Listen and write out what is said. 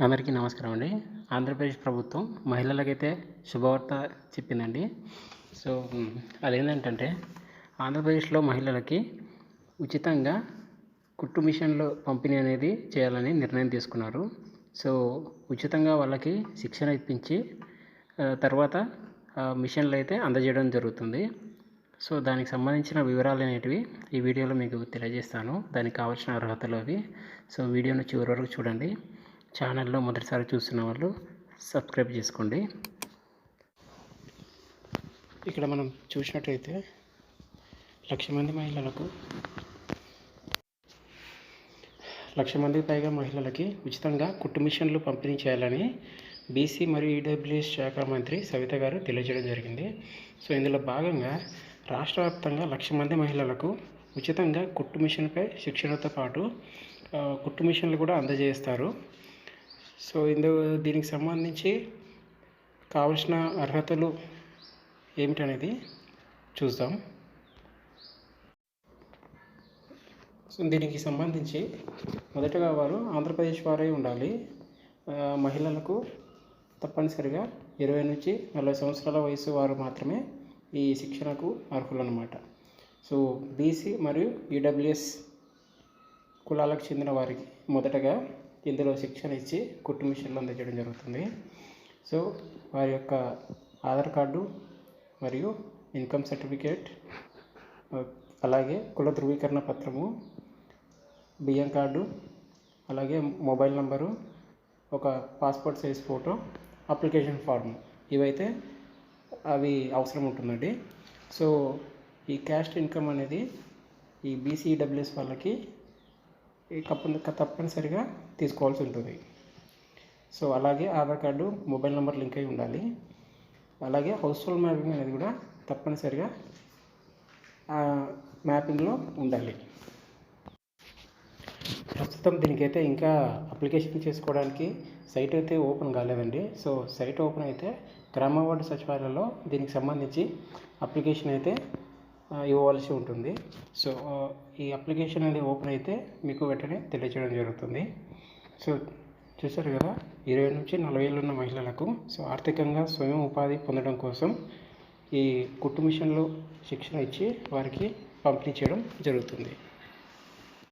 అందరికీ నమస్కారం అండి. ఆంధ్రప్రదేశ్ ప్రభుత్వం మహిళలకైతే శుభవార్త చెప్పిందండి. సో మ్, అదేంటంటే ఆంధ్రప్రదేశ్లో మహిళలకి ఉచితంగా కుట్టు మిషన్లు పంపిణీ అనేది చేయాలని నిర్ణయం తీసుకున్నారు. సో ఉచితంగా వాళ్ళకి శిక్షణ ఇప్పించి తర్వాత మిషన్లు అయితే అందజేయడం జరుగుతుంది. సో దానికి సంబంధించిన వివరాలు అనేటివి ఈ వీడియోలో మీకు తెలియజేస్తాను. దానికి కావాల్సిన అర్హతలు అవి. సో వీడియోను చివరి వరకు చూడండి. ఛానల్లో మొదటిసారి చూస్తున్న వాళ్ళు సబ్స్క్రైబ్ చేసుకోండి. ఇక్కడ మనం చూసినట్టయితే లక్ష మంది మహిళలకు లక్ష మందికి పైగా మహిళలకి ఉచితంగా కుట్టు మిషన్లు పంపిణీ చేయాలని బీసీ మరియు ఈడబ్ల్యూఎస్ శాఖ మంత్రి సవిత గారు తెలియజేయడం జరిగింది. సో ఇందులో భాగంగా రాష్ట్ర వ్యాప్తంగా లక్ష మంది మహిళలకు ఉచితంగా కుట్టు మిషన్పై శిక్షణతో పాటు కుట్టు మిషన్లు కూడా అందజేస్తారు. సో ఇందు దీనికి సంబంధించి కావలసిన అర్హతలు ఏమిటనేది చూద్దాం. సో దీనికి సంబంధించి మొదటగా వారు ఆంధ్రప్రదేశ్ వారే ఉండాలి. మహిళలకు తప్పనిసరిగా ఇరవై నుంచి నలభై సంవత్సరాల వయసు వారు మాత్రమే ఈ శిక్షణకు అర్హులన్నమాట. సో బీసీ మరియు ఈడబ్ల్యూఎస్ కులాలకు చెందిన వారికి మొదటగా ఇందులో శిక్షణ ఇచ్చి కుట్టు మిషన్లు అందజేయడం జరుగుతుంది. సో వారి యొక్క ఆధార్ కార్డు మరియు ఇన్కమ్ సర్టిఫికేట్ అలాగే కుల ధృవీకరణ పత్రము బియ్యం కార్డు అలాగే మొబైల్ నంబరు ఒక passport size photo application form ఇవైతే అవి అవసరం ఉంటుందండి. సో ఈ క్యాస్ట్ ఇన్కమ్ అనేది ఈ బీసీడబ్ల్యూఎస్ వాళ్ళకి ఈ తప్పనిసరిగా తీసుకోవాల్సి ఉంటుంది. సో అలాగే Aadhaar card mobile number link అయి ఉండాలి. అలాగే హౌస్ హోల్డ్ మ్యాపింగ్ అనేది కూడా తప్పనిసరిగా ఆ మ్యాపింగ్లో ఉండాలి. ప్రస్తుతం దీనికైతే ఇంకా అప్లికేషన్ చేసుకోవడానికి సైట్ అయితే ఓపెన్ కాలేదండి. సో సైట్ ఓపెన్ అయితే గ్రామ వార్డు సచివాలయంలో దీనికి సంబంధించి అప్లికేషన్ అయితే ఇవ్వవలసి ఉంటుంది. సో ఈ అప్లికేషన్ అనేది ఓపెన్ అయితే మీకు వెంటనే తెలియజేయడం జరుగుతుంది. సో చూసారు కదా ఇరవై నుంచి నలభై ఏళ్ళు ఉన్న మహిళలకు సో ఆర్థికంగా స్వయం ఉపాధి పొందడం కోసం ఈ కుట్టు మిషన్లో శిక్షణ ఇచ్చి వారికి పంపిణీ చేయడం జరుగుతుంది.